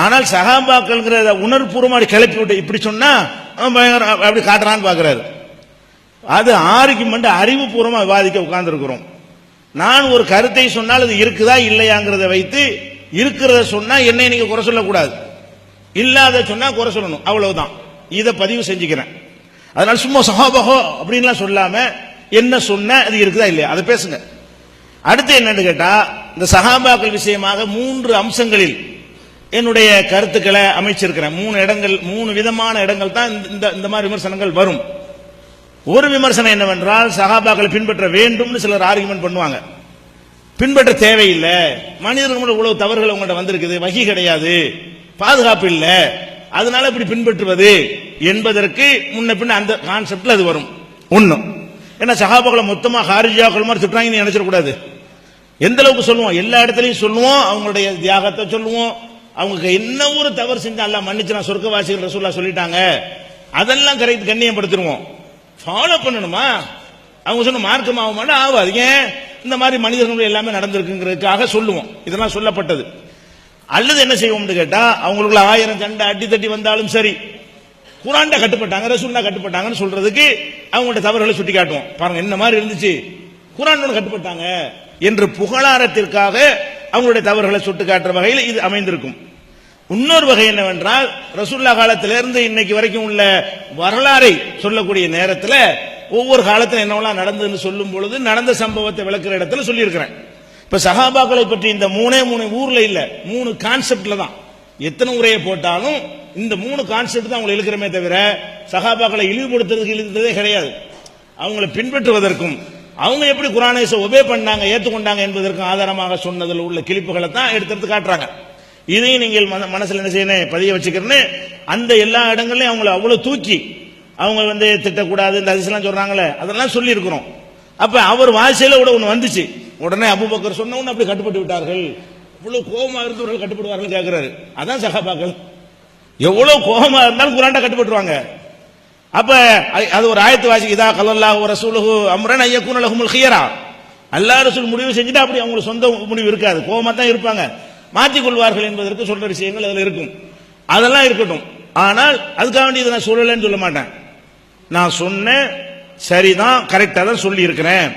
ஆனால் சகாபாக்கள்ங்கிற உணர்வுபூர்வமாக கிளப்பி விட்டு இப்படி சொன்னா அப்படி காட்டுறான்னு பாக்குறாரு. அது ஆர்குமெண்ட் அறிவுபூர்வமாக விவாதிக்க உட்கார்ந்துருக்கிறோம். நான் ஒரு கருத்தை சொன்னால் அது இருக்குதா இல்லையாங்கிறத வைத்து இருக்கிறத சொன்னா என்னை நீங்க குறை சொல்லக்கூடாது. இல்லாத சொன்னா குறை சொல்லணும். அவ்வளவுதான். இதை பதிவு செஞ்சுக்கிறேன். அதனால சும்மா சகாபகோ அப்படின்லாம் சொல்லாம என்ன சொன்ன அது இருக்குதா இல்லையா? அதை பேசுங்க. அடுத்து என்னன்னு கேட்டா இந்த சகாபாக்கள் விஷயமாக மூன்று அம்சங்களில் என்னுடைய கருத்துக்களை அமைச்சிருக்கிறேன். மூணு இடங்கள் மூணு விதமான இடங்கள் தான் இந்த- இந்த இந்த மாதிரி விமர்சனங்கள் வரும். ஒரு விமர்சனம் என்னவென்றால் சகாபாக்களை பின்பற்ற வேண்டும்னு சிலர் ஆர்குமெண்ட் பண்ணுவாங்க. பின்பற்ற தேவையில்லை. மனிதர்கள் இவ்வளவு தவறுகள் உங்கள்கிட்ட வந்திருக்குது வகி கிடையாது பாதுகாப்பு இல்லை அதனால இப்படி பின்பற்றுவது என்பதற்கு முன்ன பின்ன அந்த கான்செப்ட்ல அது வரும். ஒன்னும் ஏன்னா சகாபாக்களை மொத்தமாக ஹாரிஜாக்கள் மாதிரி திட்டுறாங்கன்னு நினைச்சிடக்கூடாது. எந்த அளவுக்கு சொல்லுவோம்? எல்லா இடத்துலையும் சொல்லுவோம் அவங்களுடைய தியாகத்தை சொல்லுவோம். அவங்க என்ன ஒரு தவறு செஞ்சு அல்லாஹ் மன்னிச்சு நான் சொர்க்கவாசிகள் ரசூல்லா சொல்லிட்டாங்க. அதெல்லாம் கரெக்ட் கண்ணியப்படுத்திடுவோம். ஃபாலோ பண்ணணுமா? அவங்க சொன்ன மார்க்கம் ஆகுமானா ஆகாது. ஏன்? இந்த மாதிரி மனிதர்கள் எல்லாமே நடந்திருக்குங்கிறதுக்காக சொல்லுவோம். இதெல்லாம் சொல்லப்பட்டது. அல்லது என்ன செய்வோம்னு கேட்டா அவங்களுக்குள்ள ஆயிரம் சண்டை அடி தட்டி வந்தாலும் சரி குரான்ட கட்டுப்பட்டாங்க ரசூல்லா கட்டுப்பட்டாங்கன்னு சொல்றதுக்கு அவங்களோட தவறுகளை சுட்டி காட்டுவோம் பாருங்க என்ன மாதிரி இருந்துச்சு? குரானோட கட்டுப்பட்டாங்க என்று புகழாரத்திற்காக அவங்களுடைய தவறுகளை சுட்டி காட்டுற வகையில் இது அமைந்திருக்கும். இன்னொரு வகை என்னவென்றால் ரசூல்லா காலத்திலிருந்து இன்னைக்கு வரைக்கும் உள்ள வரலாறை சொல்லக்கூடிய நேரத்தில் ஒவ்வொரு காலத்தில் என்னவெல்லாம் நடந்ததுன்னு சொல்லும் பொழுது நடந்த சம்பவத்தை விளக்குற இடத்துல சொல்லியிருக்கிறேன். இப்ப சஹாபாக்களை பற்றி இந்த மூணே மூணு ஊர்ல இல்ல மூணு கான்செப்ட்ல தான். எத்தனை உரையை போட்டாலும் இந்த மூணு கான்செப்ட் தான் அவங்களை இழுக்கிறமே தவிர சகாபாக்களை இழிவுபடுத்துறதுக்கு இழுத்ததே கிடையாது. அவங்களை பின்பற்றுவதற்கும் அவங்க எப்படி குரானேச ஒபே பண்ணாங்க ஏற்றுக்கொண்டாங்க என்பதற்கும் ஆதாரமாக சொன்னதில் உள்ள கிளிப்புகளை தான் எடுத்து காட்டுறாங்க. இதையும் நீங்கள் மன- என்ன செய்யணும்? பதிய வச்சுக்கிறேன்னு அந்த எல்லா இடங்கள்லையும் அவங்கள அவ்வளோ தூக்கி அவங்க வந்து திட்டக்கூடாது இந்த அதிசலாம் சொல்கிறாங்களே அதெல்லாம் சொல்லியிருக்கிறோம். அப்போ அவர் வாசையில் கூட ஒன்று வந்துச்சு. உடனே அபுபக்கர் சொன்ன உடனே அப்படி கட்டுப்பட்டு விட்டார்கள். இவ்வளோ கோபமாக இருந்தவர்கள் கட்டுப்படுவார்கள் கேட்குறாரு அதான் சகாபாக்கள். எவ்வளவு கோபமா இருந்தாலும் குரான்டா கட்டுப்பட்டுருவாங்க அப்ப அது ஒரு ஆயத்து வாசி இதா கல்லல்லாஹு ரசூலுஹு அம்ரன் ஐயக்கூன லஹுமுல் ஹியரா அல்லா ரசூல் முடிவு செஞ்சுட்டு அப்படி அவங்களுக்கு சொந்த முடிவு இருக்காது. கோபமா தான் இருப்பாங்க. மாற்றிக் கொள்வார்கள் என்பதற்கு சொல்ற விஷயங்கள் அதில் இருக்கும். அதெல்லாம் இருக்கட்டும். ஆனால் அதுக்காக வேண்டி இதை நான் சொல்லலைன்னு சொல்ல மாட்டேன். நான் சொன்னேன் சரிதான் கரெக்டாக தான் சொல்லி இருக்கிறேன்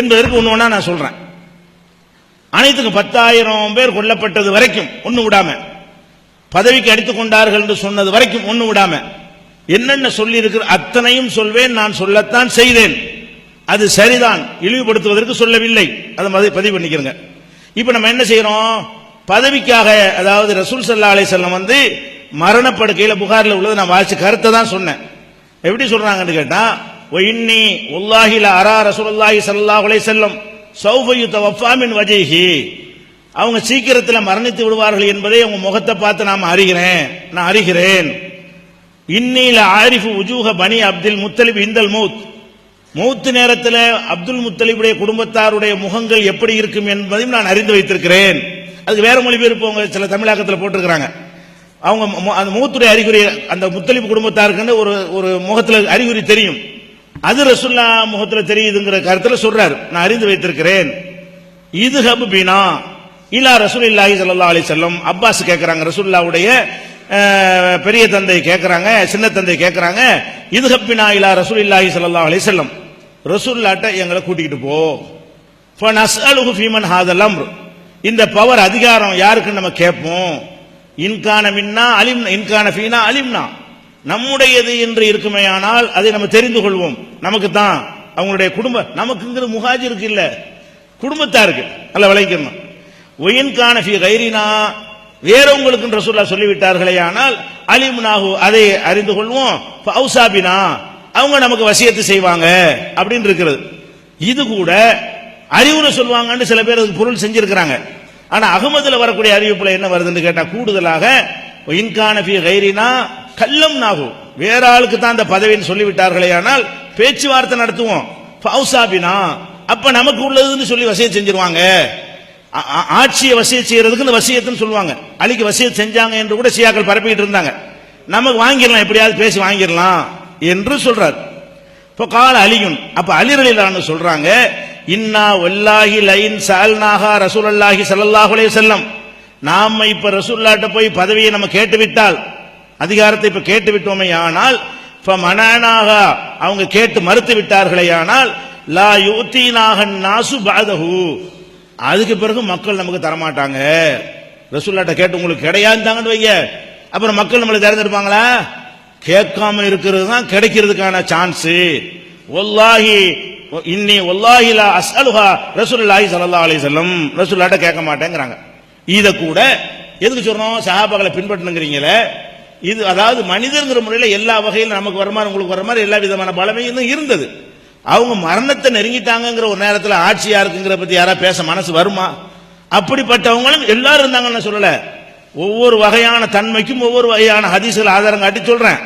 என்பதற்கு ஒன்று ஒன்றா நான் சொல்றேன். அனைத்துக்கும் பத்தாயிரம் பேர் கொல்லப்பட்டது வரைக்கும் ஒன்று விடாம. பதவிக்கு அடித்துக் கொண்டார்கள் என்று சொன்னது வரைக்கும் ஒண்ணு விடாம என்னென்ன சொல்லி இருக்கிற அத்தனையும் சொல்வேன் நான் சொல்லத்தான் செய்தேன். அது சரிதான் இழிவுபடுத்துவதற்கு சொல்லவில்லை. அதை பதிவு பண்ணிக்கிறங்க. இப்ப நம்ம என்ன செய்யறோம்? பதவிக்காக அதாவது ரசூல் சல்லா செல்லம் வந்து மரணப்படுக்கையில புகாரில் உள்ளது நான் வாசிச்ச கருத்தை தான் சொன்னேன். எப்படி சொல்றாங்கன்னு கேட்டா "ஒ இன்னி உல்லாஹில அரா ரசூலுல்லாஹி ஸல்லல்லாஹு அலைஹி செல்லம் சௌஃபயுத்த வஃபாமின் மின் அவங்க சீக்கிரத்தில் மரணித்து விடுவார்கள் என்பதை அவங்க முகத்தை பார்த்து நாம் அறிகிறேன். நான் அறிகிறேன். இன்னில ஆரிஃபு உஜூஹ பனி அப்துல் முத்தலிப் இந்தல் மௌத். மௌத்து நேரத்தில் அப்துல் முத்தலிபுடைய குடும்பத்தாருடைய முகங்கள் எப்படி இருக்கும் என்பதையும் நான் அறிந்து வைத்திருக்கிறேன். அதுக்கு வேற மொழிபெயர்ப்பு அவங்க சில தமிழாக்கத்தில் போட்டிருக்கிறாங்க. அவங்க அந்த மூத்துடைய அறிகுறி அந்த முத்தலிப்பு குடும்பத்தாருக்குன்னு ஒரு ஒரு முகத்தில் அறிகுறி தெரியும். அது ரசுல்லா முகத்தில் தெரியுதுங்கிற கருத்தில் சொல்றாரு. நான் அறிந்து வைத்திருக்கிறேன். இது ஹபு பீனா. இலா ரசூலுல்லாஹி சல்லா அலி செல்லம் அப்பாஸ் கேட்கிறாங்க ரசூல்லாவுடைய பெரிய தந்தை கேட்கிறாங்க சின்ன தந்தை கேட்கிறாங்க இது ஹப்பினா இலா ரசூலுல்லாஹி சல்லா அலி செல்லம் ரசூல்லாட்ட எங்களை கூட்டிகிட்டு போ. ஃபனஸ்அலுஹு ஃபீமன் ஹாதல் இந்த பவர் அதிகாரம் யாருக்கு நம்ம கேட்போம். இன்கான மின்னா அலிம் இன்கான ஃபீனா அலிம்னா. நம்முடையது என்று இருக்குமேயானால் அதை நம்ம தெரிந்து கொள்வோம். நமக்கு தான். அவங்களுடைய குடும்ப நமக்குங்கிற முகாஜிருக்கு இல்ல. குடும்பத்தாருக்கு அல்ல விளைக்கணும் ஒயின்கான ஃபி கைரினா வேறவங்களுக்கு ரசூல்லா சொல்லிவிட்டார்களே ஆனால் அலிமுனாகு அதை அறிந்து கொள்வோம். ஃபௌசாபினா அவங்க நமக்கு வசியத்து செய்வாங்க அப்படின்னு இருக்கிறது. இது கூட அறிவுரை சொல்லுவாங்கன்னு சில பேர் அதுக்கு பொருள் செஞ்சிருக்கிறாங்க. ஆனா அகமதுல வரக்கூடிய அறிவிப்புல என்ன வருதுன்னு கேட்டா கூடுதலாக இன்கான ஃபி கைரினா கல்லம் நாகு வேற ஆளுக்கு தான் அந்த பதவின்னு சொல்லிவிட்டார்களே ஆனால் பேச்சுவார்த்தை நடத்துவோம். ஃபௌசாபினா அப்ப நமக்கு உள்ளதுன்னு சொல்லி வசியம் செஞ்சிருவாங்க. ஆட்சியை வசிய செய்யறதுக்கு இந்த வசியத்துன்னு சொல்லுவாங்க. அலிக்கு வசியத் செஞ்சாங்க என்று கூட சியாக்கள் பரப்பிட்டு இருந்தாங்க. நமக்கு வாங்கிடலாம் எப்படியாவது பேசி வாங்கிடலாம் என்று சொல்றார். இப்போ கால அழியும் அப்ப அலிரலிலான்னு சொல்றாங்க இன்னா ஒல்லாஹி லைன் சால்நாகா ரசூலல்லாஹி அல்லாஹி அலைஹி வஸல்லம். நாம இப்ப ரசூல்லாட்ட போய் பதவியை நம்ம கேட்டு விட்டால் அதிகாரத்தை இப்ப கேட்டு விட்டோமே ஆனால் மனானாக அவங்க கேட்டு மறுத்து விட்டார்களே ஆனால் லா யூத்தீனாக நாசு பாதகு அதுக்கு பிறகு மக்கள் நமக்கு தரமாட்டாங்க. ரசூல்லாட்ட கேட்டு உங்களுக்கு கிடையாதுதாங்கன்னு வைங்க. அப்புறம் மக்கள் நம்மளை தேர்ந்தெடுப்பாங்களா? கேட்காம இருக்கிறது தான் கிடைக்கிறதுக்கான சான்ஸ். ஒல்லாஹி இன்னி ஒல்லாஹி அசலுஹா அஸ்அலுஹா ரசூலுல்லாஹி ஸல்லல்லாஹு அலைஹி வஸல்லம். ரசூலுல்லாட்ட கேட்க மாட்டேங்கிறாங்க. இதை கூட எதுக்கு சொல்றோம்? சஹாபாக்களை பின்பற்றணுங்கிறீங்களே. இது அதாவது மனிதர்ங்கிற முறையில் எல்லா வகையிலும் நமக்கு வர மாதிரி உங்களுக்கு வர மாதிரி எல்லா விதமான பலமையும் இருந்தது. அவங்க மரணத்தை நெருங்கிட்டாங்கங்கிற ஒரு நேரத்தில் ஆட்சியா இருக்குங்கிற பத்தி யாரா பேச மனசு வருமா? அப்படிப்பட்டவங்களும் எல்லாரும் இருந்தாங்கன்னு சொல்லல. ஒவ்வொரு வகையான தன்மைக்கும் ஒவ்வொரு வகையான ஹதீசுகள் ஆதாரம் காட்டி சொல்றேன்.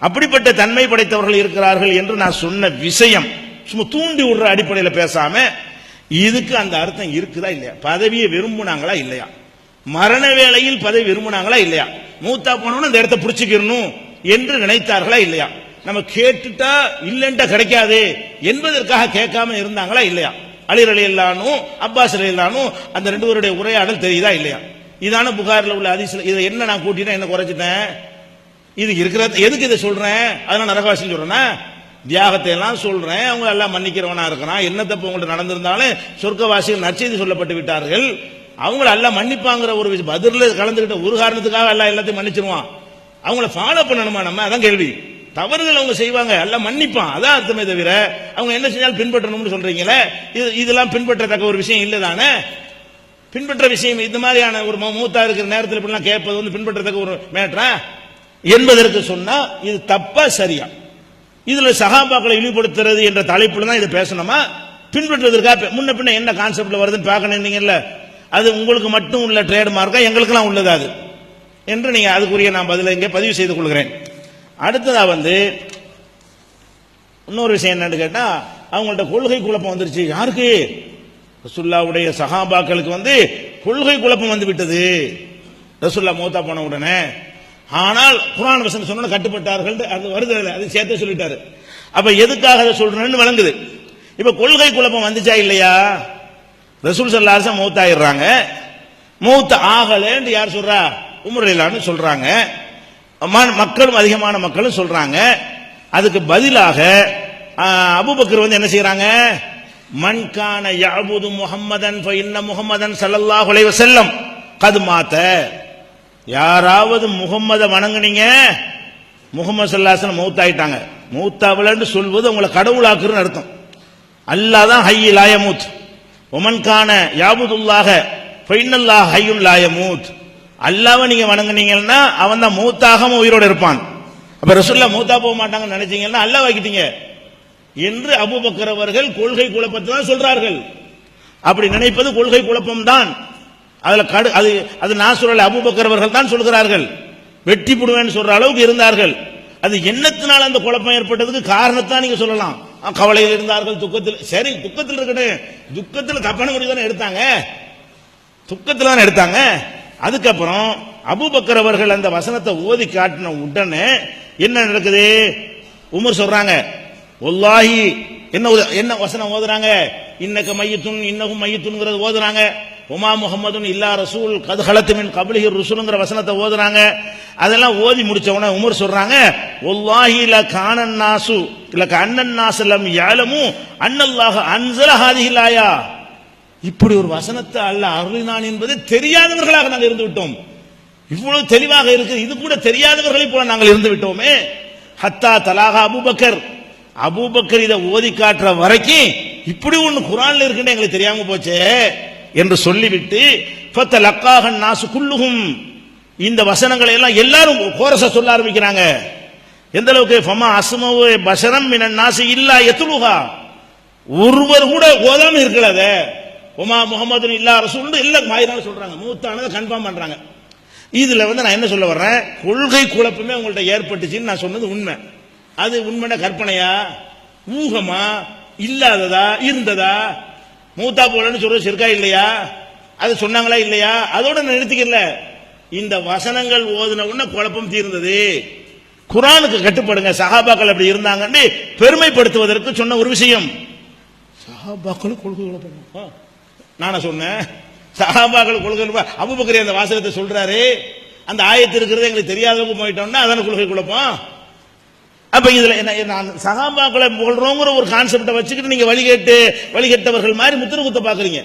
அப்படிப்பட்ட தன்மை படைத்தவர்கள் இருக்கிறார்கள் என்று நான் சொன்ன விஷயம் சும்மா தூண்டி விடுற அடிப்படையில் பேசாம இதுக்கு அந்த அர்த்தம் இருக்குதா இல்லையா? பதவியை விரும்புனாங்களா இல்லையா? மரண வேளையில் பதவி விரும்புனாங்களா இல்லையா? மூத்தா போனவன இந்த இடத்த பிடிச்சிக்கணும் என்று நினைத்தார்களா இல்லையா? நம்ம கேட்டுட்டா இல்லைன்ட்டா கிடைக்காது என்பதற்காக கேட்காம இருந்தாங்களா இல்லையா? அலிர் அலி இல்லானும் அப்பாஸ் அலி இல்லானும் அந்த ரெண்டு பேருடைய உரையாடல் தெரியுதா இல்லையா? இதான புகாரில் உள்ள அதிசயம் இதை என்ன நான் கூட்டினா என்ன குறைச்சிட்டேன்? இது இருக்கிற எதுக்கு இதை சொல்றேன்? அதனால நரகவாசி சொல்றேன்னா தியாகத்தை எல்லாம் சொல்றேன் அவங்க எல்லாம் மன்னிக்கிறவனா இருக்கிறான். என்ன தப்பு உங்கள்ட்ட நடந்திருந்தாலும் சொர்க்கவாசிகள் நற்செய்தி சொல்லப்பட்டு விட்டார்கள். அவங்கள எல்லாம் மன்னிப்பாங்கிற ஒரு விஷயம். பதிரில் கலந்துகிட்ட ஒரு காரணத்துக்காக எல்லாம் எல்லாத்தையும் மன்னிச்சிருவான். அவங்கள ஃபாலோ பண்ணணுமா நம்ம? அதான் கேள்வி. தவறுகள் அவங்க செய்வாங்க. எல்லாம் மன்னிப்பான். அதான் அர்த்தமே தவிர அவங்க என்ன செஞ்சாலும் பின்பற்றணும்னு சொல்றீங்களே இது இதெல்லாம் பின்பற்றத்தக்க ஒரு விஷயம் இல்லை தானே பின்பற்ற விஷயம் இந்த மாதிரியான ஒரு மூத்தா இருக்கிற நேரத்தில் இப்படிலாம் கேட்பது வந்து பின்பற்றத்தக்க ஒரு மேட்டரா என்பதற்கு சொன்னா இது தப்பா சரியா? இதுல சகாபாக்களை இழிவுபடுத்துறது என்ற தலைப்புல தான் இதை பேசணுமா? பின்பற்றுவதற்காக முன்ன பின்ன என்ன கான்செப்ட்ல வருதுன்னு பார்க்கணுன்னீங்கல்ல அது உங்களுக்கு மட்டும் உள்ள ட்ரேட் மார்க்கா எங்களுக்கெல்லாம் உள்ளது அது. என்று நீங்க அதுக்குரிய நான் பதில இங்கே பதிவு செய்து கொள்கிறேன். அடுத்ததா வந்து இன்னொரு விஷயம் என்னன்னு கேட்டா அவங்கள்ட்ட கொள்கை குழப்பம் வந்துருச்சு. யாருக்கு? ரசுல்லாவுடைய சகாபாக்களுக்கு வந்து கொள்கை குழப்பம் வந்து விட்டது. ரசுல்லா மூத்தா போன உடனே. ஆனால் குரான் வசனம் சொன்ன கட்டுப்பட்டார்கள். அது வருது அது சேர்த்து சொல்லிட்டாரு. அப்ப எதுக்காக அதை சொல்றேன்னு வழங்குது. இப்ப கொள்கை குழப்பம் வந்துச்சா இல்லையா? ரசூல் சல்லாசம் மூத்தாயிடுறாங்க. மூத்த ஆகலன்னு யார் சொல்றா? உமர் இல்லான்னு சொல்றாங்க. மக்களும் அதிகமான மக்களும் சொல்றாங்க. அதுக்கு பதிலாக அபுபக்கர் வந்து என்ன செய்யறாங்க மன்கான யாபுது முகம்மதன் ஃப முகம்மதன் முஹம்மதன் ஸல்லல்லாஹு அலைஹி கது மாத்த. யாராவது முகம்மதை வணங்குனீங்க? முகமது சல்லாசன் மௌத்தாயிட்டாங்க. மௌத்தாவலன்னு சொல்வது உங்களை கடவுளாக்குறன்னு அர்த்தம். அல்லாஹ் தான் ஹையி லாயமூத். ஒமன்கான யாபுதுல்லாக ஃபைனல்லாஹ் ஹையுல் லாயமூத். அல்லாவை நீங்க வணங்குனீங்கன்னா அவன் தான் மூத்தாகவும் உயிரோடு இருப்பான். அப்ப ரசூல்லா மூத்தா போக மாட்டாங்கன்னு நினைச்சீங்கன்னா அல்லாஹ் வைக்கிட்டீங்க என்று அபூபக்கர் அவர்கள் கொள்கை குழப்பத்தை தான் சொல்றார்கள். அப்படி நினைப்பது கொள்கை குழப்பம் தான் அதுல கடு அது அது நான் சொல்லல அபூபக்கர் அவர்கள் தான் சொல்கிறார்கள். வெட்டி போடுவேன்னு சொல்ற அளவுக்கு இருந்தார்கள். அது என்னத்தினால் அந்த குழப்பம் ஏற்பட்டதுக்கு காரணத்தான் நீங்க சொல்லலாம். கவலையில் இருந்தார்கள் துக்கத்தில் சரி துக்கத்தில் இருக்கட்டும். துக்கத்தில் தப்பான முடிவு தானே எடுத்தாங்க. துக்கத்தில் தானே எடுத்தாங்க. அதுக்கப்புறம் அபுபக்கர் அவர்கள் அந்த வசனத்தை ஓதி காட்டின உடனே என்ன நடக்குது? உமர் சொல்றாங்க ஒல்லாஹி என்ன என்ன வசனம் ஓதுறாங்க? இன்னக்கு மையத்துன் இன்னகும் மையத்துன்ங்கிறது ஓதுறாங்க. உமா முகமதுன் இல்லா ரசூல் கதுகலத்துமின் கபிலிஹி ருசூலுங்கிற வசனத்தை ஓதுறாங்க. அதெல்லாம் ஓதி முடிச்ச உடனே உமர் சொல்றாங்க ஒல்லாஹி ல கானன் நாசு இல்ல கண்ணன் நாசலம் யாலமும் அன்னல்லாஹ அன்சல ஹாதிஹில் ஆயா. இப்படி ஒரு வசனத்தை அல்ல அருளினான் என்பது தெரியாதவர்களாக நாங்கள் இருந்து விட்டோம். இவ்வளவு தெளிவாக இருக்கு இது கூட தெரியாதவர்களை போல நாங்கள் இருந்து விட்டோமே. ஹத்தா தலாகா அபூபக்கர். அபூபக்கர் இதை ஓதி காட்டுற வரைக்கும் இப்படி ஒண்ணு குரான்ல இருக்குன்னு எங்களுக்கு தெரியாம போச்சே என்று சொல்லிவிட்டு ஃபத்த லக்காக நாசு குல்லுகும் இந்த வசனங்களை எல்லாம் எல்லாரும் கோரச சொல்ல ஆரம்பிக்கிறாங்க. எந்த அளவுக்கு? ஃபமா அசுமவு பசரம் மினன் நாசு இல்லா எத்துலுகா ஒருவர் கூட ஓதாம இருக்கல அதை. உமா முகமது இல்லா ரசூல் இல்ல மாயிரான சொல்றாங்க. மூத்தானதை கன்ஃபார்ம் பண்றாங்க. இதுல வந்து நான் என்ன சொல்ல வர்றேன்? கொள்கை குழப்பமே உங்கள்ட்ட ஏற்பட்டுச்சுன்னு நான் சொன்னது உண்மை. அது உண்மையான கற்பனையா? ஊகமா? இல்லாததா? இருந்ததா? மூத்தா போலன்னு சொல்றது இருக்கா இல்லையா? அது சொன்னாங்களா இல்லையா? அதோட நான் நிறுத்திக்கல. இந்த வசனங்கள் ஓதுன உடனே குழப்பம் தீர்ந்தது. குரானுக்கு கட்டுப்படுங்க. சஹாபாக்கள் அப்படி இருந்தாங்கன்னு பெருமைப்படுத்துவதற்கு சொன்ன ஒரு விஷயம். சஹாபாக்களும் கொள்கை குழப்பம். நானே சொன்னேன்? சஹாபாக்கள் கொள்கை அபுபக்கரி அந்த வாசகத்தை சொல்றாரு. அந்த ஆயத்து இருக்கிறது எங்களுக்கு தெரியாத போயிட்டோம்னா அதான கொள்கை குழப்பம்? அப்ப இதுல என்ன நான் சகாபாக்களை புகழ்றோங்கிற ஒரு கான்செப்டை வச்சுக்கிட்டு நீங்க வழிகேட்டு வழிகெட்டவர்கள் மாதிரி முத்திர குத்த பாக்குறீங்க.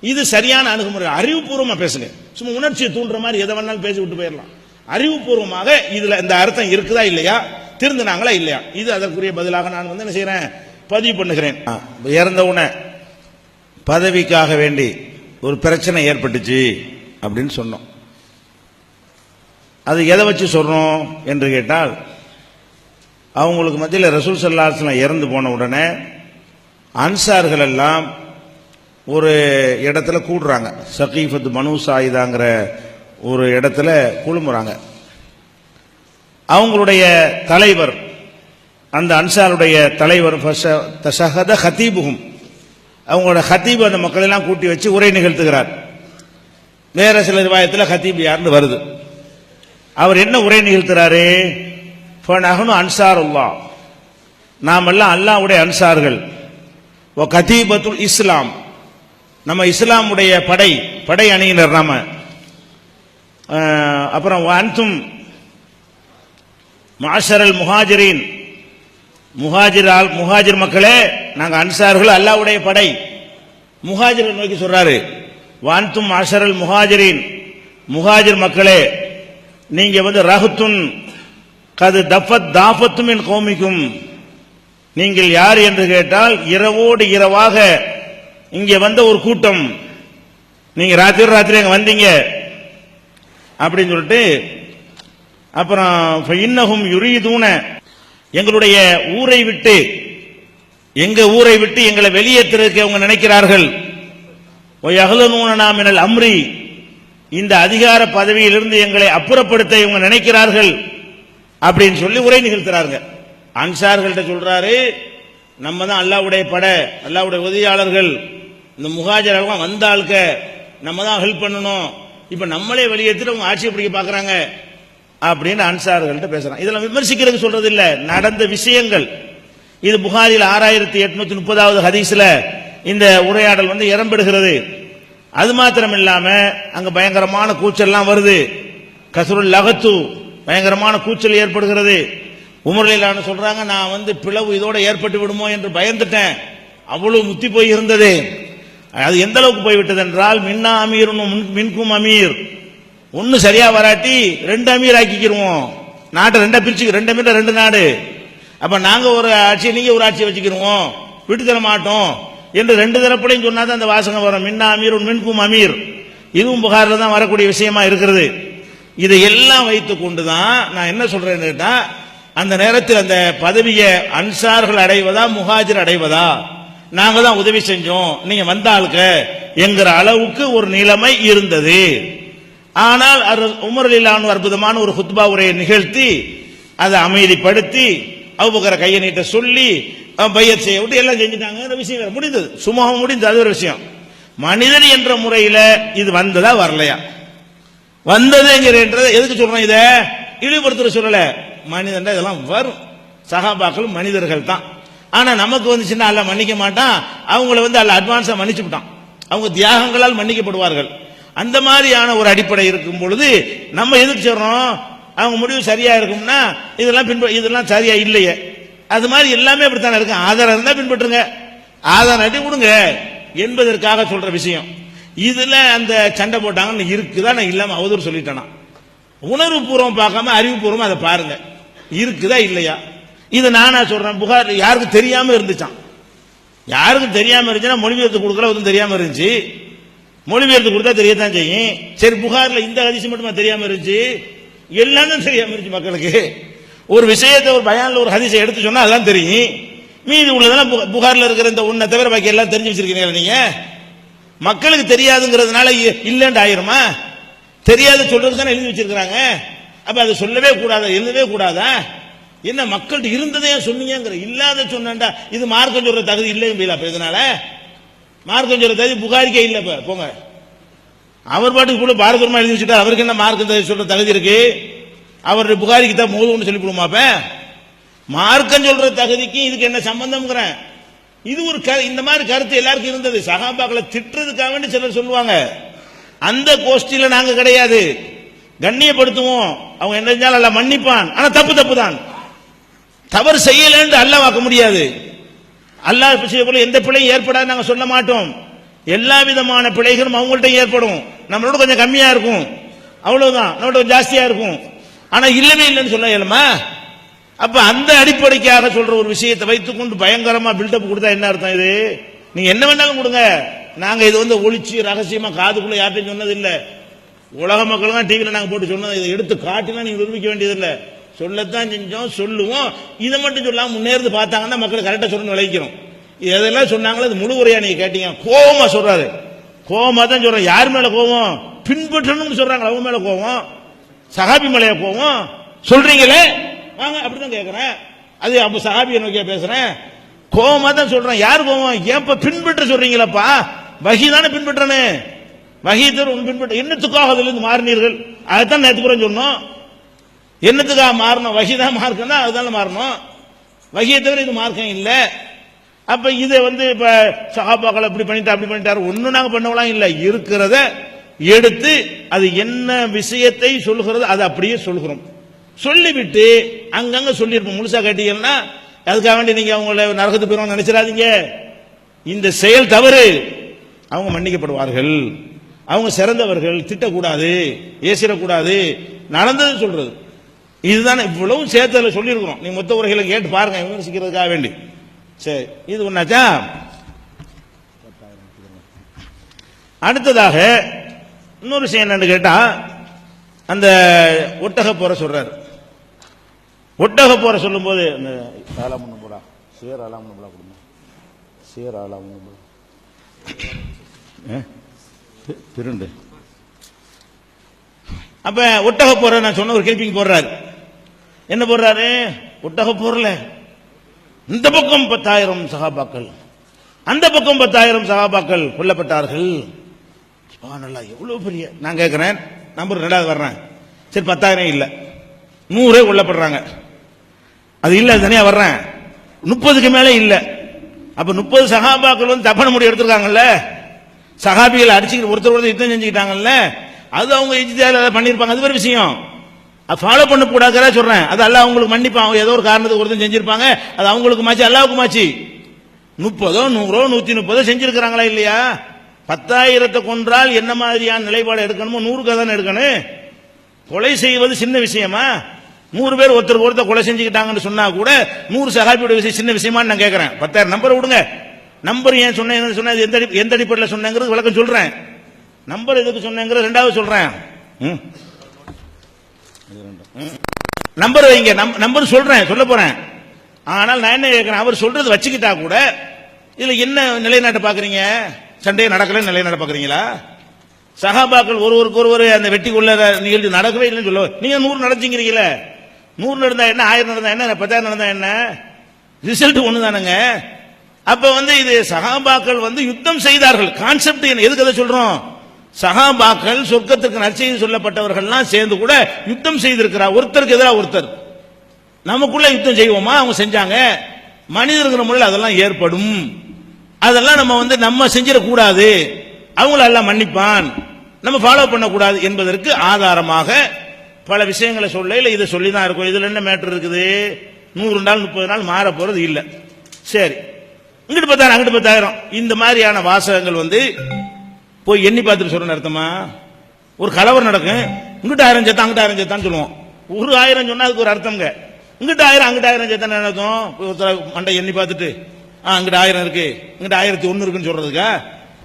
இது சரியான அணுகுமுறை. அறிவுபூர்வமா பேசுங்க. சும்மா உணர்ச்சியை தூண்டுற மாதிரி எதை வேணாலும் பேசி விட்டு போயிடலாம். அறிவுபூர்வமாக இதுல இந்த அர்த்தம் இருக்குதா இல்லையா? திருந்தினாங்களா இல்லையா? இது அதற்குரிய பதிலாக நான் வந்து என்ன செய்யறேன் பதிவு பண்ணுகிறேன். ஆ, இறந்த உடனே பதவிக்காக வேண்டி ஒரு பிரச்சனை ஏற்பட்டுச்சு அப்படின்னு சொன்னோம். அது எதை வச்சு சொல்றோம் என்று கேட்டால் அவங்களுக்கு மத்தியில் ரசூல் சல்லாஸ்லாம் இறந்து போன உடனே அன்சார்கள் எல்லாம் ஒரு இடத்துல கூடுறாங்க. சகீஃபத் மனு சாயிதாங்கிற ஒரு இடத்துல குழுமுறாங்க. அவங்களுடைய தலைவர் அந்த அன்சாருடைய தலைவர் ஃபஷ- ஹத்தீபுகும் ஹதீபுகும் அவங்களோட ஹத்தீப் அந்த மக்களெல்லாம் கூட்டி வச்சு உரை நிகழ்த்துகிறார். வேற சில ரிவாயத்தில் ஹத்தீப் யாருன்னு வருது. அவர் என்ன உரை நிகழ்த்துறாரு? ஃபனஹனு அன்சாருல்லா நாமெல்லாம் அல்லாஹ்வுடைய அன்சார்கள். ஓ கதீபத்துல் இஸ்லாம். நம்ம இஸ்லாமுடைய படை படை அணியினர் நாம. அப்புறம் அன்தும் மாஷரல் முஹாஜரீன். முஹாஜிர் முஹாஜிர் மக்களே நாங்கள் அன்சார்கள் அல்லாஹ்வுடைய படை. முஹாஜிர் நோக்கி சொல்றாரு வான்தும் ஆஷரல் முஹாஜிரின். முஹாஜிர் மக்களே நீங்க வந்து ரஹத்துன் கது தஃபத் தாபத்தும் என் கோமிக்கும். நீங்கள் யார் என்று கேட்டால் இரவோடு இரவாக இங்கே வந்த ஒரு கூட்டம். நீங்க ராத்திரி ராத்திரி அங்கே வந்தீங்க. அப்படின்னு சொல்லிட்டு அப்புறம் இன்னகும் யுரீதூன எங்களுடைய ஊரை விட்டு எங்க ஊரை விட்டு எங்களை வெளியேற்றுறதுக்கு அவங்க நினைக்கிறார்கள். நாம் மினல் அம்ரி. இந்த அதிகார பதவியிலிருந்து எங்களை அப்புறப்படுத்த இவங்க நினைக்கிறார்கள். அப்படின்னு சொல்லி உரை நிகழ்த்துறாங்க அன்சார்கள்ட்ட சொல்றாரு நம்ம தான் அல்லாவுடைய பட அல்லாவுடைய உதவியாளர்கள். இந்த முகாஜரெல்லாம் வந்த ஆளுக்க நம்ம தான் ஹெல்ப் பண்ணணும். இப்ப நம்மளே வெளியேற்றிட்டு அவங்க ஆட்சியை பிடிக்க பாக்குறாங்க அப்படின்னு அன்சார்கள்ட்ட பேசுறான். இதெல்லாம் விமர்சிக்கிறதுக்கு சொல்றது இல்ல நடந்த விஷயங்கள். இது புகாரில் ஆறாயிரத்தி எட்நூத்தி முப்பதாவது ஹதீஸ்ல இந்த உரையாடல் வந்து இடம்பெறுகிறது அது மாத்திரம் இல்லாம அங்க பயங்கரமான கூச்சல்லாம் வருது. கசருள் லகத்து பயங்கரமான கூச்சல் ஏற்படுகிறது. உமர்லான்னு சொல்றாங்க நான் வந்து பிளவு இதோட ஏற்பட்டு விடுமோ என்று பயந்துட்டேன். அவ்வளவு முத்தி போய் இருந்தது. அது எந்த அளவுக்கு போய்விட்டது என்றால் மின்னா அமீர் மின்கும் அமீர். ஒன்னு சரியா வராட்டி ரெண்டு அமீர் ஆக்கிக்கிருவோம். நாட்டை ரெண்டா பிரிச்சு ரெண்டு அமீர் ரெண்டு நாடு. அப்ப நாங்க ஒரு ஆட்சியை நீங்க ஒரு ஆட்சியை வச்சுக்கிருவோம். விட்டு தர மாட்டோம். என்று ரெண்டு தரப்புலையும் சொன்னாதான் அந்த வாசகம் வரும். மின்னா அமீர் மின்கும் அமீர். இதுவும் புகாரில் தான் வரக்கூடிய விஷயமா இருக்கிறது. இதை எல்லாம் வைத்து கொண்டு தான் நான் என்ன சொல்றேன்னு கேட்டா அந்த நேரத்தில் அந்த பதவியை அன்சார்கள் அடைவதா முஹாஜிர் அடைவதா? நாங்க தான் உதவி செஞ்சோம். நீங்க வந்தாளுக்க என்கிற அளவுக்கு ஒரு நிலைமை இருந்தது. ஆனால் உமர் அற்புதமான ஒரு ஹுத்பா உரையை நிகழ்த்தி அதை அமைதிப்படுத்தி அவுபக்கர கையை நீட்ட சொல்லி அஹ், பையத் செய்ய விட்டு எல்லாம் செஞ்சுட்டாங்க. அந்த விஷயம் முடிந்தது. சுமூகம் முடிந்தது. அது ஒரு விஷயம். மனிதன் என்ற முறையில் இது வந்ததா வரலையா? வந்ததுங்கிறத எதுக்கு சொல்றோம் இதை? இழிவுபடுத்துற சொல்லல. மனிதன் இதெல்லாம் வரும். சகாபாக்களும் மனிதர்கள் தான். ஆனா நமக்கு வந்துச்சுன்னா அல்ல மன்னிக்க மாட்டான். அவங்கள வந்து அல்ல அட்வான்ஸா மன்னிச்சு விட்டான். அவங்க தியாகங்களால் மன்னிக்கப்படுவார்கள். அந்த மாதிரியான ஒரு அடிப்படை இருக்கும் பொழுது நம்ம எதுக்கு சொல்றோம் அவங்க முடிவு சரியா இருக்கும்னா இதெல்லாம் பின்ப இதெல்லாம் சரியா இல்லையே. அது மாதிரி எல்லாமே அப்படித்தானே இருக்கு? ஆதாரம் இருந்தா பின்பற்றுங்க. ஆதாரம் அடி கொடுங்க. என்பதற்காக சொல்ற விஷயம். இதுல அந்த சண்டை போட்டாங்கன்னு இருக்குதா? நான் இல்லாம அவதூறு சொல்லிட்டேனா. உணர்வு பூர்வம் பார்க்காம அறிவு பூர்வம் அதை பாருங்க. இருக்குதா இல்லையா? இது நானா சொல்றேன். புகார் யாருக்கு தெரியாம இருந்துச்சான் யாருக்கு தெரியாம இருந்துச்சுன்னா மொழிபெயர்த்து கொடுக்கல ஒன்றும் தெரியாம இருந்துச்சு. மொழிபெயர்த்து கொடுத்தா தெரியத்தான் செய்யும். சரி புகார்ல இந்த அதிசயம் மட்டுமா தெரியாம இருந்துச்சு? எல்லாமே தெரியாம இருந்துச்சு மக்களுக்கு. ஒரு விஷயத்தை ஒரு பயான்ல ஒரு ஹதிசை எடுத்து சொன்னா அதான் தெரியும். மீதி உள்ளதெல்லாம் புகார்ல இருக்கிற இந்த உன்னை தவிர பாக்கி எல்லாம் தெரிஞ்சு வச்சிருக்கீங்க நீங்க? மக்களுக்கு தெரியாதுங்கிறதுனால இ- இல்லைன்னு ஆயிருமா? தெரியாத சொல்றது தானே எழுதி வச்சிருக்கிறாங்க. அப்ப அதை சொல்லவே கூடாதா? எழுதவே கூடாதா? என்ன மக்கள்கிட்ட இருந்ததே ஏன் சொன்னீங்கிற இல்லாத சொன்னேன்டா இது மார்க்கம் சொல்ற தகுதி இல்லைங்க அப்ப இதனால? மார்க்கம் சொல்ல தகுதி புகாரிக்கே இல்ல இப்போ போங்க. அவர் பாட்டுக்கு கூட பாரதூரமா எழுதி வச்சுட்டா அவருக்கு என்ன மார்க்கம் தகுதி சொல்ற தகுதி இருக்கு? அவர் புகாரிக்கு தான் மோதும்னு சொல்லி போடுமா மார்க்கம் சொல்ற தகுதிக்கு இதுக்கு என்ன சம்பந்தம்ங்கிறேன். இது ஒரு க- இந்த மாதிரி கருத்து எல்லாருக்கும் இருந்தது. சகாபாக்களை திட்டுறதுக்காக வேண்டி சிலர் சொல்லுவாங்க. அந்த கோஷ்டியில நாங்க கிடையாது. கண்ணியப்படுத்துவோம். அவங்க என்ன செஞ்சாலும் அல்ல மன்னிப்பான். ஆனா தப்பு தப்பு தான் தவறு செய்யலன்னு அல்ல வாக்க முடியாது. அல்லாஹ் போல எந்த பிழையும் ஏற்படாது நாங்கள் சொல்ல மாட்டோம். எல்லா விதமான பிழைகளும் அவங்கள்ட்ட ஏற்படும். நம்மளோட கொஞ்சம் கம்மியா இருக்கும். அவ்வளவுதான். நம்மளோட கொஞ்சம் ஜாஸ்தியா இருக்கும். ஆனா இல்லவே இல்லைன்னு சொல்ல இயலுமா? அப்ப அந்த அடிப்படைக்காக சொல்ற ஒரு விஷயத்தை வைத்துக்கொண்டு பயங்கரமா பில்டப் கொடுத்தா என்ன அர்த்தம் இது? நீங்க என்ன வேணாலும் கொடுங்க. நாங்க இது வந்து ஒழிச்சு ரகசியமா காதுக்குள்ள யார்ட்டையும் சொன்னது உலக மக்கள் தான் டிவியில நாங்க போட்டு சொன்னது. இதை எடுத்து காட்டிலாம் நீங்க நிரூபிக்க வேண்டியது சொல்லத்தான் செஞ்சோம் சொல்லுவோம். இதை மட்டும் சொல்லாம முன்னேறது பார்த்தாங்கன்னா மக்கள் கரெக்டாக சொல்லணும் விளைக்கிறோம் எதெல்லாம் சொன்னாங்களோ அது முழு உரையா நீங்க கேட்டீங்க. கோவமா சொல்றாரு. கோவமா தான் சொல்றேன் யார் மேல கோவம்? பின்பற்றணும்னு சொல்றாங்க அவங்க மேல கோவம். சகாபி மேலைய கோவம்? சொல்றீங்களே? வாங்க அப்படிதான் கேட்குறேன் அது அப்ப சகாபியை நோக்கியா பேசுறேன். கோவமா தான் சொல்றேன். யார் கோவம்? ஏப்ப பின்பற்ற சொல்றீங்களப்பா? வகி தானே பின்பற்றனே வகி ஒன்று பின்பற்ற என்னத்துக்காக அதுல இருந்து மாறினீர்கள்? அதைத்தான் நேற்று கூட சொன்னோம். என்னத்துக்காக மாறணும்? வகி தான் மார்க்கம் தான் அதுதானே மாறணும். வகியை தவிர இது மார்க்கம் இல்லை. அப்ப இதை வந்து இப்ப சகாபாக்கள் அப்படி பண்ணிட்டா அப்படி பண்ணிட்டாரு. ஒன்றும் நாங்க பண்ணவலாம் இல்லை. இருக்கிறத எடுத்து அது என்ன விஷயத்தை சொல்கிறது அதை அப்படியே சொல்கிறோம் சொல்லிவிட்டு அங்கங்க சொல்லியிருப்போம். முழுசா கேட்டீங்கன்னா அதுக்காக வேண்டி நீங்க அவங்கள நரகத்து போயிடும் நினைச்சிடாதீங்க. இந்த செயல் தவறு. அவங்க மன்னிக்கப்படுவார்கள். அவங்க சிறந்தவர்கள். திட்டக்கூடாது. ஏசிடக்கூடாது. நடந்தது சொல்றது. இதுதானே இவ்வளவு சேர்த்தல சொல்லியிருக்கிறோம். நீங்க மொத்த உரைகளை கேட்டு பாருங்க விமர்சிக்கிறதுக்காக வேண்டி. சரி இது ஒன்னாச்சா அடுத்ததாக இன்னொரு விஷயம் என்னன்னு கேட்டா அந்த ஒட்டக போற சொல்றாரு. ஒட்டக போற சொல்லும்போது அந்த ஆலாமுன்னு போடா. சேர் ஆலாமுன்னு போடா கொடுங்க. சேர் ஆலாமுன்னு போடா. பிருண்டு அப்ப ஒட்டக போற நான் சொன்ன ஒரு கேள்விக்கு போடுறாரு. என்ன போடுறாரு? ஒட்டக போறல இந்த பக்கம் பத்தாயிரம் சகாபாக்கள் அந்த பக்கம் பத்தாயிரம் சகாபாக்கள் கொல்லப்பட்டார்கள். எவ்வளவு பெரிய நான் கேட்கிறேன் நம்பர் ரெண்டாவது வர்றேன். சரி பத்தாயிரம் இல்ல. நூறே கொல்லப்படுறாங்க. அது இல்ல அது தனியா வர்றேன். முப்பதுக்கு மேல இல்ல. அப்ப முப்பது சகாபாக்கள் வந்து தப்பன முடி எடுத்திருக்காங்கல்ல? சகாபிகள் அடிச்சுக்கிட்டு ஒருத்தர் ஒருத்தர் யுத்தம் செஞ்சுக்கிட்டாங்கல்ல? அது அவங்க இஜ்திஹாத்ல பண்ணியிருப்பாங்க அது ஒரு விஷயம். அது ஃபாலோ பண்ண கூடாதுறா சொல்றேன். அது அல்ல அவங்களுக்கு மன்னிப்பான் அவங்க ஏதோ ஒரு காரணத்துக்கு ஒருத்தன் செஞ்சிருப்பாங்க. அது அவங்களுக்கு மாச்சு அல்லாவுக்கு மாச்சு. முப்பதோ நூறோ நூத்தி முப்பதோ செஞ்சிருக்கிறாங்களா இல்லையா? பத்தாயிரத்தை கொன்றால் என்ன மாதிரியான நிலைப்பாடு எடுக்கணுமோ? நூறுக்கு தானே எடுக்கணும். கொலை செய்வது சின்ன விஷயமா? நூறு பேர் ஒருத்தர் ஒருத்தர் கொலை செஞ்சுக்கிட்டாங்கன்னு சொன்னா கூட நூறு சகாபியோட விஷயம் சின்ன விஷயமான்னு நான் கேட்கறேன் பத்தாயிரம் நம்பர் விடுங்க. நம்பர் ஏன் சொன்னேன்? சொன்னது எந்த அடி- எந்த அடிப்படையில் சொன்னேங்கிறது விளக்கம் சொல்றேன். நம்பர் எதுக்கு சொன்னேங்கிற ரெண்டாவது சொல்றேன். ம். ம். நம்பர் வைங்க. நம்- நம்பர் சொல்றேன் சொல்ல போறேன். ஆனால் நான் என்ன கேட்கிறேன்? அவர் சொல்றது வச்சுக்கிட்டா கூட இதுல என்ன நிலைநாட்ட பாக்குறீங்க? சண்டையை நடக்கல நிலைநாட்ட பாக்குறீங்களா? சகாபாக்கள் ஒருவருக்கு ஒருவர் அந்த வெட்டி கொள்ள நிகழ்ச்சி நடக்கவே இல்லைன்னு சொல்ல நீங்க நூறு நடத்திங்கிறீங்களே நூறு நடந்தா என்ன? ஆயிரம் நடந்தா என்ன? பத்தாயிரம் நடந்தா என்ன? ரிசல்ட் ஒண்ணு தானுங்க அப்ப வந்து இது சகாபாக்கள் வந்து யுத்தம் செய்தார்கள். கான்செப்ட் என்ன? எதுக்கு அதை சொல்றோம்? சகாபாக்கள் சொர்க்கத்திற்கு நற்செய்தி சொல்லப்பட்டவர்கள்லாம் சேர்ந்து கூட யுத்தம் செய்திருக்கிறார் ஒருத்தருக்கு எதிராக ஒருத்தர். நமக்குள்ள யுத்தம் செய்வோமா? அவங்க செஞ்சாங்க. மனிதர்கள் முறையில் அதெல்லாம் ஏற்படும். அதெல்லாம் நம்ம வந்து நம்ம செஞ்சிடக்கூடாது. அவங்கள எல்லாம் மன்னிப்பான். நம்ம ஃபாலோ பண்ணக்கூடாது என்பதற்கு ஆதாரமாக பல விஷயங்களை சொல்ல இல்லை இதை சொல்லி தான் இருக்கும். இதில் என்ன மேட்ரு இருக்குது? நூறு நாள் முப்பது நாள் மாற போறது இல்லை. சரி. இங்கிட்டு பத்தாயிரம் அங்கிட்டு பத்தாயிரம். இந்த மாதிரியான வாசகங்கள் வந்து போய் எண்ணி பார்த்துட்டு சொல்ற அர்த்தமா? ஒரு கலவர் நடக்கும். இங்கிட்ட ஆயிரம் சேர்த்தா அங்கிட்ட ஆயிரம் சேர்த்தான்னு சொல்லுவோம். ஒரு ஆயிரம் சொன்னா அதுக்கு ஒரு அர்த்தம்ங்க. இங்கிட்ட ஆயிரம் அங்கிட்ட ஆயிரம் சேர்த்தா என்ன ஒருத்தர் மண்டை எண்ணி பார்த்துட்டு ஆ அங்கிட்ட ஆயிரம் இருக்கு. இங்கிட்ட ஆயிரத்தி ஒன்று இருக்குன்னு சொல்றதுக்கா?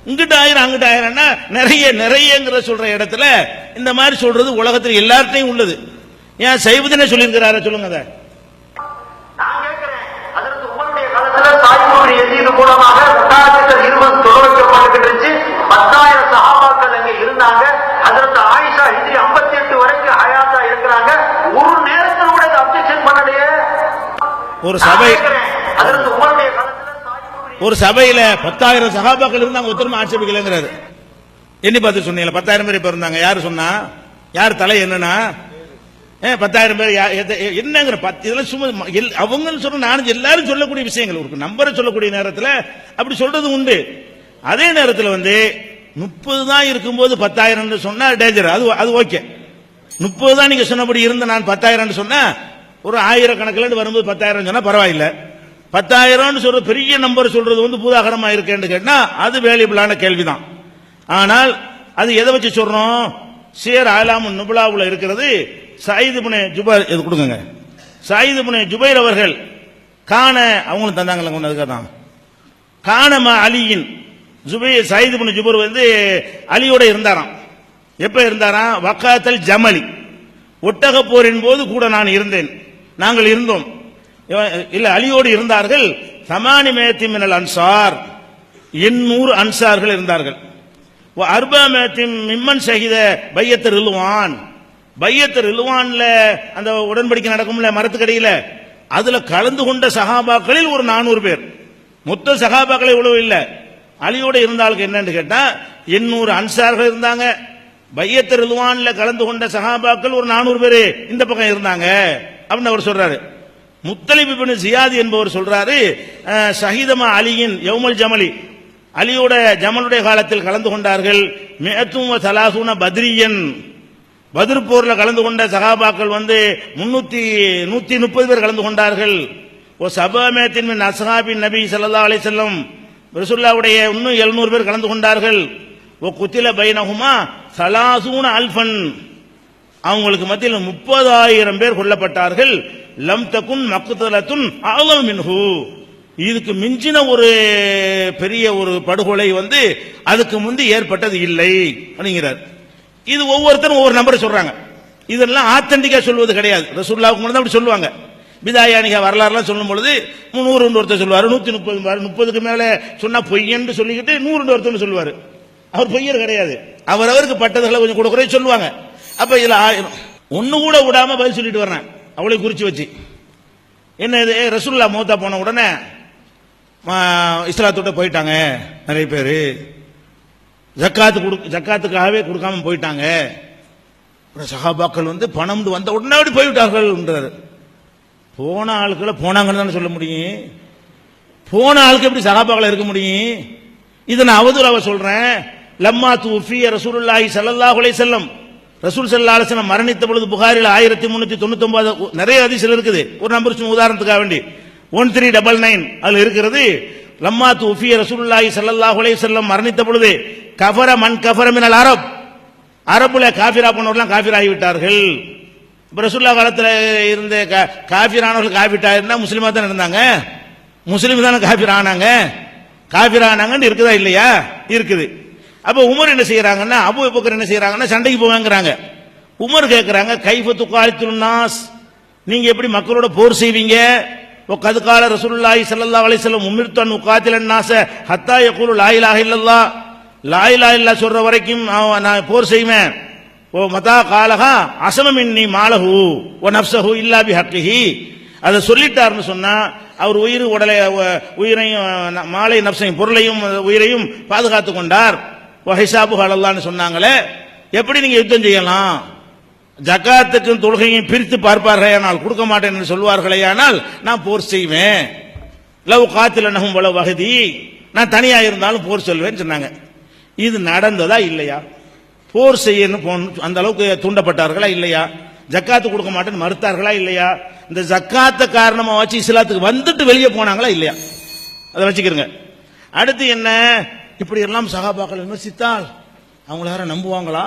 இங்கிட்ட ஆயிரம் அங்கிட்ட ஆயிரம்னா நிறைய நிறையங்கிற சொல்ற இடத்துல இந்த மாதிரி சொல்றது உலகத்தில் எல்லார்ட்டையும் உள்ளது. ஏன் சைவத்தினே சொல்லியிருக்கிறார சொல்லுங்க அதை. அதற்கு உங்களுடைய தாய்மொழி எதிர்ப்பு மூலமாக இருபது பத்தாயிரம் சகாபாக்கள் அங்க இருந்தாங்க. அதற்கு ஆயிஷா ஹிஜ்ரி ஐம்பத்தி எட்டு வரைக்கும் ஹயாத்தா இருக்கிறாங்க. ஒரு நேரத்துல கூட அப்செக்ஷன் பண்ணலையே. ஒரு சபை அதற்கு உங்களுடைய ஒரு சபையில பத்தாயிரம் சகாபாக்கள் இருந்தாங்க ஒருத்தருமே ஆட்சேபிக்கலைங்கிறாரு. எண்ணி பார்த்து சொன்னீங்களா பத்தாயிரம் பேர் இப்ப இருந்தாங்க. யாரு சொன்னா? யார் தலை என்னன்னா? ஏன் பத்தாயிரம் பேர் என்னங்கிற பத்து இதெல்லாம் சும்மா அவங்கன்னு சொல்ற நானும் எல்லாரும் சொல்லக்கூடிய விஷயங்கள் ஒரு நம்பரை சொல்லக்கூடிய நேரத்தில் அப்படி சொல்றது உண்டு. அதே நேரத்தில் வந்து முப்பது தான் இருக்கும்போது பத்தாயிரம் சொன்னா டேஞ்சர் அது அது ஓகே முப்பது தான் நீங்க சொன்னபடி இருந்த நான் பத்தாயிரம் சொன்னா ஒரு ஆயிரக்கணக்கில் வரும்போது பத்தாயிரம் சொன்னா பரவாயில்ல. பத்தாயிரம்னு சொல்ற பெரிய நம்பர் சொல்றது வந்து பூதாகரமா இருக்கேன்னு கேட்டா அது வேலியபிளான கேள்விதான். ஆனால் அது எதை வச்சு சொல்றோம்? சேர் ஆலாம் நுபுலாவுல இருக்கிறது சாயிது புனே ஜுபைர் இது கொடுங்க சாயிது புனே ஜுபைர் அவர்கள் காண அவங்களும் தந்தாங்களே ஒன்று அதுக்காக தான் காணமா அலியின் ஜுபை சயிது புனே ஜுபர் வந்து அலியோட இருந்தாராம். எப்ப இருந்தாராம்? வக்காத்தல் ஜமலி. ஒட்டக போரின் போது கூட நான் இருந்தேன். நாங்கள் இருந்தோம். இல்ல அலியோடு இருந்தார்கள். சமானி மேத்தி மினல் அன்சார். எண்ணூறு அன்சார்கள் இருந்தார்கள். அர்பா மேத்தின் மிம்மன் சகித பையத்தர் இழுவான் பையத்தர் இழுவான்ல அந்த உடன்படிக்கை நடக்கும்ல மரத்துக்கடியில. அதுல கலந்து கொண்ட சகாபாக்களில் ஒரு நானூறு பேர். மொத்த சகாபாக்களை இவ்வளவு இல்லை. அலியோட இருந்தாளுக்கு என்னன்னு கேட்டா எண்ணூறு அன்சார்கள் இருந்தாங்க. பையத்தர் ரிதுவான்ல கலந்து கொண்ட சகாபாக்கள் ஒரு நானூறு பேர் இந்த பக்கம் இருந்தாங்க. அப்படின்னு அவர் சொல்றாரு. முத்தலிப் இப்னு ஜியாத் என்பவர் சொல்றாரு சஹிதமா அலியின் யவுமல் ஜமலி அலியோட ஜமலுடைய காலத்தில் கலந்து கொண்டார்கள். மேத்தும் சலாசூன பத்ரியன். பதிர் போர்ல கலந்து கொண்ட சகாபாக்கள் வந்து முன்னூத்தி நூத்தி முப்பது பேர் கலந்து கொண்டார்கள். ஓ சபாமேத்தின் மின் அஸ்ஹாபின் நபி ஸல்லல்லாஹு அலைஹி ரசுல்லாவுடைய இன்னும் 700 பேர் கலந்து கொண்டார்கள். ஓ குத்தில பைனஹுமா சலாசூன அல்ஃபன். அவங்களுக்கு மத்தியில் முப்பதாயிரம் பேர் கொல்லப்பட்டார்கள். லம் தகுன் மக்குத்தலத்துன் மின்ஹு. இதுக்கு மிஞ்சின ஒரு பெரிய ஒரு படுகொலை வந்து அதுக்கு முந்தி ஏற்பட்டது இல்லை அப்படிங்கிறார். இது ஒவ்வொருத்தரும் ஒவ்வொரு நம்பரை சொல்றாங்க. இதெல்லாம் ஆத்தன்டிக்கா சொல்வது கிடையாது. ரசூல்லாவுக்கு மட்டும் தான் அப்படி சொல்லுவாங்க. பிதாயானிக வரலாறுலாம் சொல்லும் பொழுது நூறுன்னு ஒருத்தர் சொல்லுவார் நூற்றி முப்பது முப்பதுக்கு மேலே சொன்னால் பொய்யன்னு சொல்லிக்கிட்டு நூறுன்னு ஒருத்தர் சொல்லுவார். அவர் பொய்யர் கிடையாது. அவரவருக்கு பட்டதுகளை கொஞ்சம் கூட குறைய சொல்லுவாங்க. அப்போ இதில் ஆயிரம் ஒன்று கூட விடாமல் பதில் சொல்லிட்டு வர்றேன். அவளை குறித்து வச்சு. என்ன இது? ரசுல்லா மூத்தா போன உடனே ஆ, இஸ்லாத்தோட போயிட்டாங்க நிறைய பேர். ஜக்காத்து கொடு ஜக்காத்துக்காகவே கொடுக்காம போயிட்டாங்க. அப்புறம் சஹாபாக்கள் வந்து பணம் வந்த உடனே அப்படி போய்விட்டார்கள்ன்றாரு போன ஆளுக்குள்ள போனாங்கன்னு தானே சொல்ல முடியும்? போன ஆளுக்கு எப்படி சகாபாக்கள் இருக்க முடியும்? இதை நான் அவதூறாவ சொல்றேன். லம்மா தூஃபிய ரசூலுல்லாஹி சல்லல்லாஹு அலைஹி வஸல்லம். ரசூல் சல்லா அலைஹி மரணித்த பொழுது புகாரில் ஆயிரத்தி முன்னூத்தி தொண்ணூத்தி ஒன்பது நிறைய அதிசயம் இருக்குது. ஒரு நம்பர் சும்மா உதாரணத்துக்காக வேண்டி. ஒன் த்ரீ டபுள் நைன் அதுல இருக்கிறது. லம்மா தூஃபிய ரசூலுல்லாஹி சல்லல்லாஹு அலைஹி வஸல்லம் மரணித்த பொழுது கஃபர மன் கஃபர மினல் அரப். அரபுல காஃபிரா போனவர்லாம் காஃபிர் ஆகிவிட்டார்கள் இப்போ ரசுல்லா காலத்தில் இருந்த கா- காஃபிரானவர்கள் காஃபிட்டா முஸ்லீமாக முஸ்லிமா தான் இருந்தாங்க? முஸ்லீம் தானே காஃபிர் ஆனாங்க காஃபிர் ஆனாங்கன்னு இருக்குதா இல்லையா? இருக்குது. அப்போ உமர் என்ன செய்யறாங்கன்னா அபு பக்கர் என்ன செய்யறாங்கன்னா சண்டைக்கு போவாங்கிறாங்க. உமர் கேட்குறாங்க கைஃப துக்காலித்துல் நாஸ் நீங்க எப்படி மக்களோட போர் செய்வீங்க? கது கால ரசூலுல்லாஹி ஸல்லல்லாஹு அலைஹி வஸல்லம் உமிர்தன் உகாத்திலன் நாஸ ஹத்தா யகூலு லா இலாஹ இல்லல்லாஹ். லா இலாஹ இல்லா சொல்ற வரைக்கும் அவன் நான் போர் செய்வேன். ஓ மதா காலகா அசமமின் நீ மாலஹு ஓ நப்சஹு இல்லா பி ஹக்கிஹி அதை சொல்லிட்டாருன்னு சொன்னா அவர் உயிர் உடலை உயிரையும் மாலை நப்சையும் பொருளையும் உயிரையும் பாதுகாத்து கொண்டார். ஓ ஹிசாபு ஹலல்லான்னு சொன்னாங்களே எப்படி நீங்க யுத்தம் செய்யலாம்? ஜக்காத்துக்கும் தொழுகையும் பிரித்து பார்ப்பார்கள் ஆனால் கொடுக்க மாட்டேன் என்று சொல்வார்களே ஆனால் நான் போர் செய்வேன். லவ் காத்தில் நகும் வளவு வகதி நான் தனியாக இருந்தாலும் போர் சொல்வேன்னு சொன்னாங்க. இது நடந்ததா இல்லையா? போர் செய்யணும் அந்த அளவுக்கு தூண்டப்பட்டார்களா இல்லையா? ஜக்காத்து கொடுக்க மாட்டேன்னு மறுத்தார்களா இல்லையா? இந்த ஜக்காத்த காரணமாக வச்சு இஸ்லாத்துக்கு வந்துட்டு வெளியே போனாங்களா இல்லையா? அதை வச்சுக்கிறங்க அடுத்து என்ன? இப்படி எல்லாம் சகாபாக்கள் விமர்சித்தால் அவங்கள யாரும் நம்புவாங்களா?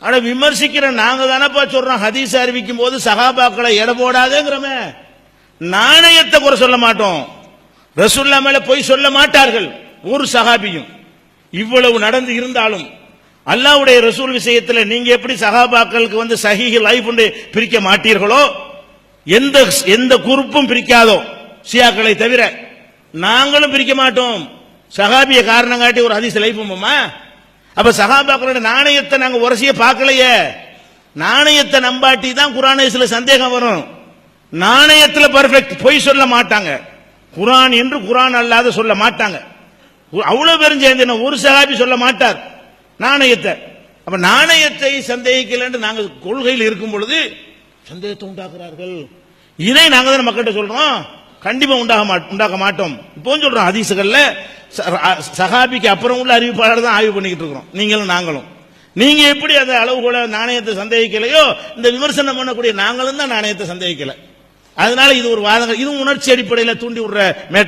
ஆனா விமர்சிக்கிற நாங்க தானப்பா சொல்றோம். ஹதீஸ் அறிவிக்கும் போது சகாபாக்களை எடை போடாதேங்கிறோமே. நாணயத்தை குறை சொல்ல மாட்டோம். ரசுல்லா மேல போய் சொல்ல மாட்டார்கள். ஒரு சகாபியும். இவ்வளவு நடந்து இருந்தாலும் அல்லாவுடைய ரசூல் விஷயத்தில் நீங்க எப்படி சகாபாக்களுக்கு வந்து சஹிஹி லைஃப் பிரிக்க மாட்டீர்களோ எந்த எந்த குறுப்பும் பிரிக்காதோ சியாக்களை தவிர நாங்களும் பிரிக்க மாட்டோம். சகாபிய காரணம் காட்டி ஒரு ஹதீஸ் லைஃபுமா அப்ப சகாபாக்களோட நாணயத்தை நாங்க உரசிய பார்க்கலையே. நாணயத்தை நம்பாட்டி தான் குரானேஸ்ல சந்தேகம் வரும். நாணயத்துல பர்ஃபெக்ட் பொய் சொல்ல மாட்டாங்க. குரான் என்று குரான் அல்லாத சொல்ல மாட்டாங்க. அவ்வளவு பேரும் சேர்ந்து ஒரு சகாபி சொல்ல மாட்டார். நாணயத்தை. அப்ப நாணயத்தை சந்தேகிக்கலன்னு நாங்கள் கொள்கையில் இருக்கும் பொழுது சந்தேகத்தை உண்டாக்குறார்கள். இதை நாங்கள் தான் மக்கள்கிட்ட சொல்றோம். கண்டிப்பா உண்டாக உண்டாக்க மாட்டோம். இப்போ சொல்றோம் அதிசகல்ல ச- அப்புறம் உள்ள அறிவிப்பாளர் தான் ஆய்வு பண்ணிக்கிட்டு இருக்கிறோம். நீங்களும் நாங்களும். நீங்க எப்படி அந்த அளவுகோல நாணயத்தை சந்தேகிக்கலையோ இந்த விமர்சனம் பண்ணக்கூடிய நாங்களும் தான் நாணயத்தை சந்தேகிக்கல. அதனால இது ஒரு வாதங்கள் இதுவும் உணர்ச்சி அடிப்படையில் தூண்டி விடுற மேட்டர்.